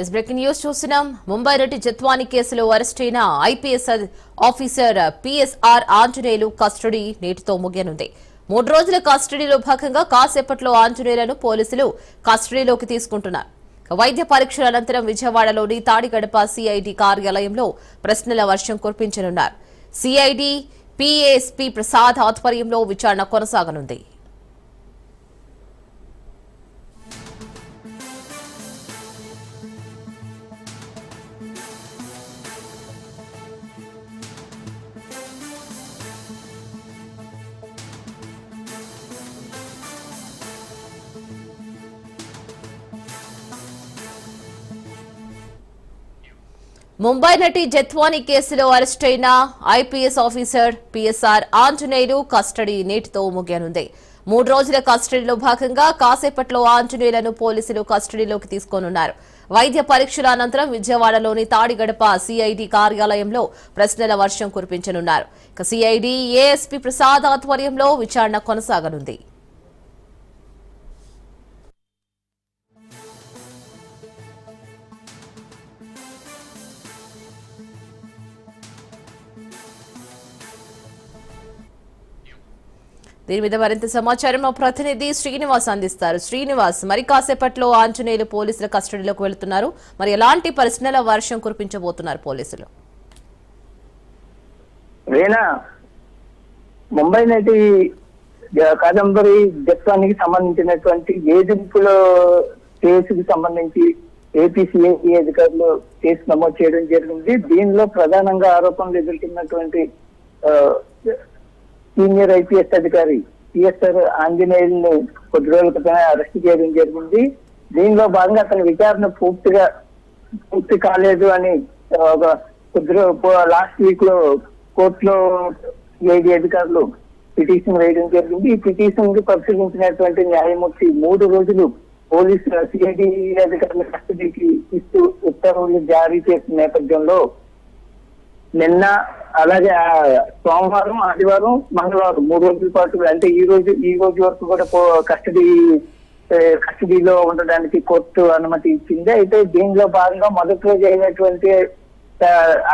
Yes breaking news చూస్తున్నాం. ముంబై రెడ్డి జత్వాని కేసులో arrest అయిన IPS officer uh, PSR Anjaneyulu custody నేటితో ముగియనుంది. మూడు రోజుల కస్టడీలో భాగంగా కాసేపట్లో ఆంజనేయులను పోలీసులు కస్టడీలోకి తీసుకుంటున్నారు. వైద్య పరీక్షల అనంతరం విజయవాడలోని తాడిగడప సిఐడి కార్యాలయంలో ప్రశ్నల వర్షం కురిపించనున్నారు. సిఐడి పిఏఎస్పీ ప్రసాద్ ఆధ్వర్యంలో విచారణ కొనసాగనుంది. ముంబై నటి జత్వానీ కేసులో అరెస్టైన IPS officer PSR Anjaneyulu custody నేటితో ముగియనుంది. మూడు రోజుల కస్టడీలో భాగంగా కాసేపట్లో ఆంజనేయులను పోలీసులు కస్టడీలోకి తీసుకోనున్నారు. వైద్య పరీక్షల అనంతరం విజయవాడలోని తాడిగడప సిఐడి కార్యాలయంలో ప్రశ్నల వర్షం కురిపించనున్నారు. ఇక సిఐడి ఏఎస్పీ ప్రసాద్ ఆధ్వర్యంలో విచారణ కొనసాగనుంది. దీని మీద మరింత సమాచారం మా ప్రతినిధి శ్రీనివాస్ అందిస్తారు. శ్రీనివాస్ మరి కాసేపట్లో ఆంజనేయులు పోలీసుల కస్టడీలోకి వెళుతున్నారు. మరి ఎలాంటి ప్రశ్నల వర్షం కురిపించబోతున్నారు పోలీసులు? రేనా ముంబై నటి కాదంబరి జత్వానికి సంబంధించినటువంటి వేధింపుల కేసుకి సంబంధించి ఏపీసీఐ అధికారులు కేసు నమోదు చేయడం జరిగింది. దీనిలో ప్రధానంగా ఆరోపణలు ఎదుర్కొన్నటువంటి సీనియర్ ఐపీఎస్ అధికారి పిఎస్ఆర్ ఆంజనేయుల్ని కొద్ది రోజుల క్రితమే అరెస్ట్ చేయడం జరిగింది. దీనిలో భాగంగా అతని విచారణ పూర్తిగా పూర్తి కాలేదు అని ఒక కొద్ది లాస్ట్ వీక్లో కోర్టులో ఏడీ అధికారులు పిటిషన్ వేయడం జరిగింది. ఈ పిటిషన్ పరిశీలించినటువంటి న్యాయమూర్తి మూడు రోజులు పోలీసు సిఐడి అధికారుల కస్టడీకి ఇస్తూ ఉత్తర్వులు జారీ చేసిన నేపథ్యంలో నిన్న అలాగే సోమవారం ఆదివారం మంగళవారం మూడు రోజుల పాటు అంటే ఈ రోజు ఈ రోజు వరకు కూడా కస్టడీ కస్టడీలో ఉండడానికి కోర్టు అనుమతి ఇచ్చింది. అయితే దీనిలో భాగంగా మొదటి రోజు అయినటువంటి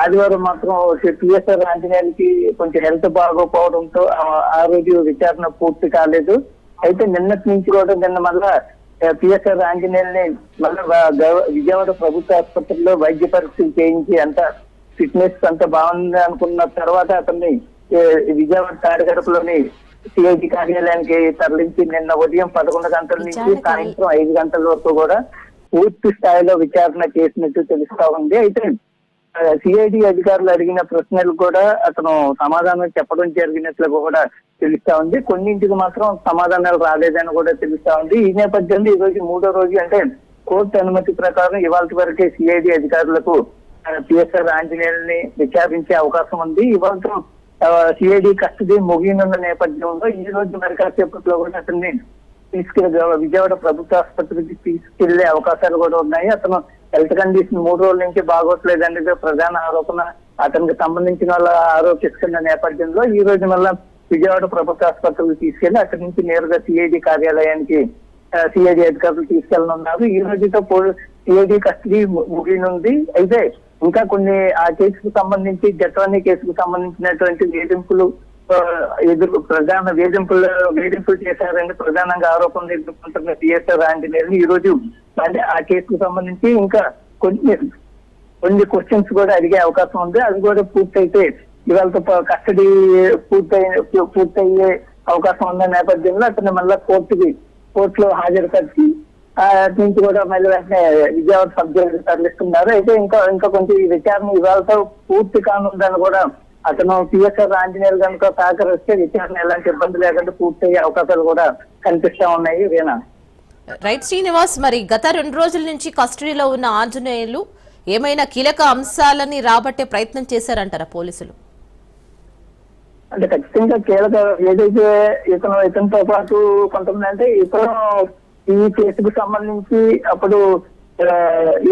ఆదివారం మాత్రం పిఎస్ఆర్ ఆంజనేయులకి కొంచెం హెల్త్ బాగోపోవడంతో ఆ- రోజు విచారణ పూర్తి కాలేదు. అయితే నిన్నటి నుంచి కూడా నిన్న మళ్ళా పిఎస్ఆర్ ఆంజనేయుల్ని మళ్ళీ విజయవాడ ప్రభుత్వ ఆసుపత్రిలో వైద్య పరీక్షలు చేయించి అంత ఫిట్నెస్ అంత బాగుంది అనుకున్న తర్వాత అతన్ని విజయవాడ తాడిగడపలోని సిఐడి కార్యాలయానికి తరలించి నిన్న ఉదయం పదకొండు గంటల నుంచి సాయంత్రం ఐదు గంటల వరకు కూడా పూర్తి స్థాయిలో విచారణ చేసినట్టు తెలుస్తా ఉంది. అయితే సిఐడి అధికారులు అడిగిన ప్రశ్నలు కూడా అతను సమాధానం చెప్పడం జరిగినట్లు కూడా తెలుస్తా ఉంది. కొన్నింటికి మాత్రం సమాధానాలు రాలేదని కూడా తెలుస్తా ఉంది. ఈ నేపథ్యంలో ఈ రోజు మూడో రోజు అంటే కోర్టు అనుమతి ప్రకారం ఇవాళ వరకే సిఐడి అధికారులకు పిఎస్ఆర్ ఆంజనేయుల్ని విచారించే అవకాశం ఉంది. ఇవాళ సిఐడి కస్టడీ ముగియనున్న నేపథ్యంలో ఈ రోజు మరి కాసేపట్లో కూడా అతన్ని తీసుకెళ్ళి విజయవాడ ప్రభుత్వ ఆసుపత్రికి తీసుకెళ్ళే అవకాశాలు కూడా ఉన్నాయి. అతను హెల్త్ కండిషన్ మూడు రోజుల నుంచి బాగోట్లేదనేది ప్రధాన ఆరోపణ అతనికి సంబంధించిన వాళ్ళ ఆరోపిస్తున్న నేపథ్యంలో ఈ రోజు మళ్ళా విజయవాడ ప్రభుత్వ ఆసుపత్రికి తీసుకెళ్ళి అక్కడి నుంచి నేరుగా సిఐడి కార్యాలయానికి సిఐడి అధికారులు తీసుకెళ్ళనున్నారు. ఈ రోజుతో సిఐడి కస్టడీ ముగినుంది. అయితే ఇంకా కొన్ని ఆ కేసుకు సంబంధించి జట్వాణి కేసుకు సంబంధించినటువంటి వేధింపులు ఎదురు ప్రధాన వేధింపులు వేధింపులు చేశారని ప్రధానంగా ఆరోపణలు ఎదుర్కొంటున్న సిఎస్ఆర్ ఆంజనేయులు ఈ రోజు అంటే ఆ కేసుకు సంబంధించి ఇంకా కొన్ని కొన్ని క్వశ్చన్స్ కూడా అడిగే అవకాశం ఉంది. అది కూడా పూర్తయితే ఇవాళ కస్టడీ పూర్తయి పూర్తయ్యే అవకాశం ఉన్న నేపథ్యంలో అతను మళ్ళీ కోర్టుకి కోర్టులో హాజరుపరిచి ఆ, అటు నుంచి కూడా మళ్ళీ వెంటనే విజయవాడ సబ్ జైలు తరలిస్తున్నారు. అయితే ఇంకా ఇంకా కొంచెం ఈ విచారణ ఇవాళతో పూర్తి కానుందని కూడా అతను పిఎస్ఆర్ ఆంజనేయులు కనుక సహకరిస్తే విచారణ ఎలాంటి ఇబ్బంది లేకుండా పూర్తయ్యే అవకాశాలు కూడా కనిపిస్తా ఉన్నాయి. వీణా. రైట్ శ్రీనివాస్ మరి గత రెండు రోజుల నుంచి కస్టడీలో ఉన్న ఆంజనేయులు ఏమైనా కీలక అంశాలని రాబట్టే ప్రయత్నం చేశారంటారా పోలీసులు? అంటే ఖచ్చితంగా కీలక ఏదైతే ఇతను ఇతనితో పాటు కొంతమంది అంటే ఇతను ఈ కేసుకు సంబంధించి అప్పుడు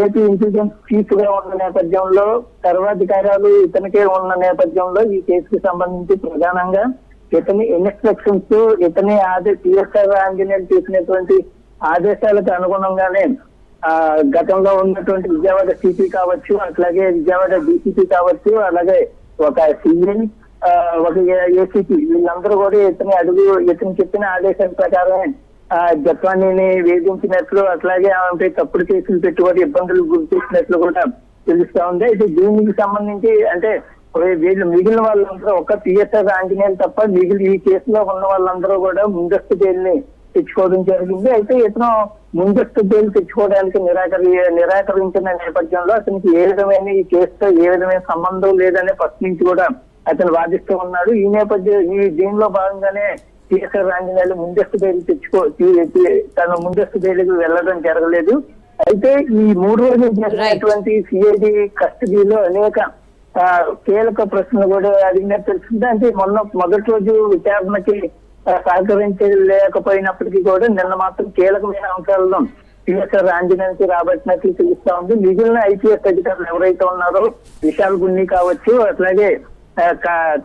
ఏపీ ఇన్సూరెన్స్ చీఫ్గా ఉన్న నేపథ్యంలో సర్వాధికారాలు ఇతనికే ఉన్న నేపథ్యంలో ఈ కేసుకు సంబంధించి ప్రధానంగా ఇతని ఇన్స్ట్రక్షన్స్ ఇతని ఆదే పిఎస్ఆర్ ఆంజనేయులు చేసినటువంటి ఆదేశాలకు అనుగుణంగానే ఆ గతంలో ఉన్నటువంటి విజయవాడ సిపి కావచ్చు అట్లాగే విజయవాడ డిసిపి కావచ్చు అలాగే ఒక సిఐ ఒక ఏసీపీ వీళ్ళందరూ కూడా ఇతని అడుగు ఇతను చెప్పిన ఆదేశాల ప్రకారం ఆ వేధించినట్లు అట్లాగే ఆమెపై తప్పుడు కేసులు పెట్టుబడి ఇబ్బందులు గురి చేసినట్లు కూడా తెలుస్తా ఉంది. అయితే దీనికి సంబంధించి అంటే వీళ్ళు మిగిలిన వాళ్ళందరూ ఒక పిఎస్ఆర్ ఆంజనేయులు తప్ప మిగిలిన ఈ కేసులో ఉన్న వాళ్ళందరూ కూడా ముందస్తు బెయిల్ని తెచ్చుకోవడం జరిగింది. అయితే ఇతను ముందస్తు బెయిల్ తెచ్చుకోవడానికి నిరాకరి నిరాకరించిన నేపథ్యంలో అతనికి ఏ విధమైన ఈ కేసుతో ఏ విధమైన సంబంధం లేదనే ఫస్ట్ నుంచి కూడా అతను వాదిస్తూ ఉన్నాడు. ఈ నేపథ్యం ఈ దీనిలో భాగంగానే టీఎస్ఆర్ ఆంజనేయులు ముందస్తు బెయిల్ తెచ్చుకో తను ముందస్తు బెయిల్కి వెళ్ళడం జరగలేదు. అయితే ఈ మూడు రోజులు జరిగినటువంటి సిఐడి కస్టడీలో అనేక కీలక ప్రశ్నలు కూడా అడిగినట్టు తెలిసింది అంటే మొన్న మొదటి రోజు విచారణకి సహకరించలేకపోయినప్పటికీ కూడా నిన్న మాత్రం కీలకమైన అంశాలను టీఎస్ఆర్ ఆంజనేయులకి రాబట్టినట్లు తెలుస్తా ఉంది. మిగిలిన ఐపీఎస్ అధికారులు ఎవరైతే ఉన్నారో విశాల్ గున్ని కావచ్చు అట్లాగే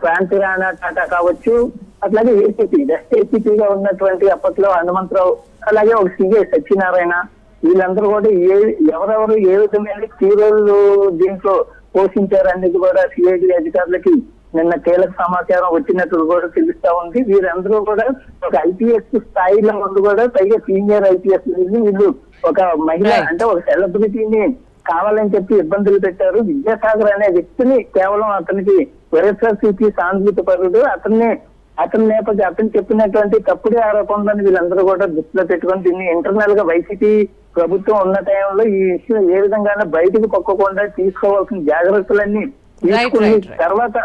క్రాంతి రాణా టాటా కావచ్చు అట్లాగే ఏసీపీ జస్ట్ ఏసీపీగా ఉన్నటువంటి అప్పట్లో హనుమంతరావు అలాగే ఒక సిఐ సత్యనారాయణ వీళ్ళందరూ కూడా ఏ ఎవరెవరు ఏ విధమైన కీరోలు దీంట్లో పోషించారు అనేది కూడా సిఐడి అధికారులకి నిన్న కీలక సమాచారం వచ్చినట్లు కూడా తెలుస్తా ఉంది. వీరందరూ కూడా ఒక ఐపీఎస్ స్థాయిలో ఉండి కూడా పైగా సీనియర్ ఐపీఎస్ వీళ్ళు ఒక మహిళ. అంటే ఒక సెలబ్రిటీని కావాలని చెప్పి ఇబ్బందులు పెట్టారు. విద్యాసాగర్ అనే వ్యక్తిని కేవలం అతనికి వైఎస్ఆర్సీపీ సానుభూతి పరుడు అతన్ని అతని నేపథ్యం అతను చెప్పినటువంటి తప్పుడు ఆరోపణలను వీళ్ళందరూ కూడా దృష్టిలో పెట్టుకొని దీన్ని ఇంటర్నల్గా వైసీపీ ప్రభుత్వం ఉన్న టైంలో ఈ విషయం ఏ విధంగానే బయటకు పొక్కకుండా తీసుకోవాల్సిన జాగ్రత్తలన్నీ తీసుకుని. తర్వాత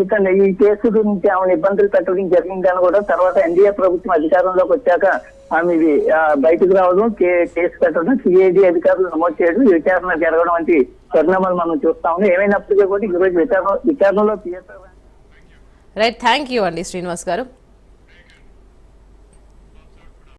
ఇతను ఈ కేసు గురించి ఆమెను ఇబ్బందులు పెట్టడం జరిగిందని కూడా తర్వాత ఎన్డీఏ ప్రభుత్వం అధికారంలోకి వచ్చాక ఆమె ఇది బయటకు రావడం కేసు పెట్టడం సిఐడి అధికారులు నమోదు చేయడం విచారణ జరగడం వంటి పరిణామాలు మనం చూస్తా ఉన్నాం ఏమైనప్పటికీ కూడా ఈ రోజు విచారణ విచారణలో పిఎస్ఆర్ రైట్ థ్యాంక్ యూ అండి శ్రీనివాస్ గారు.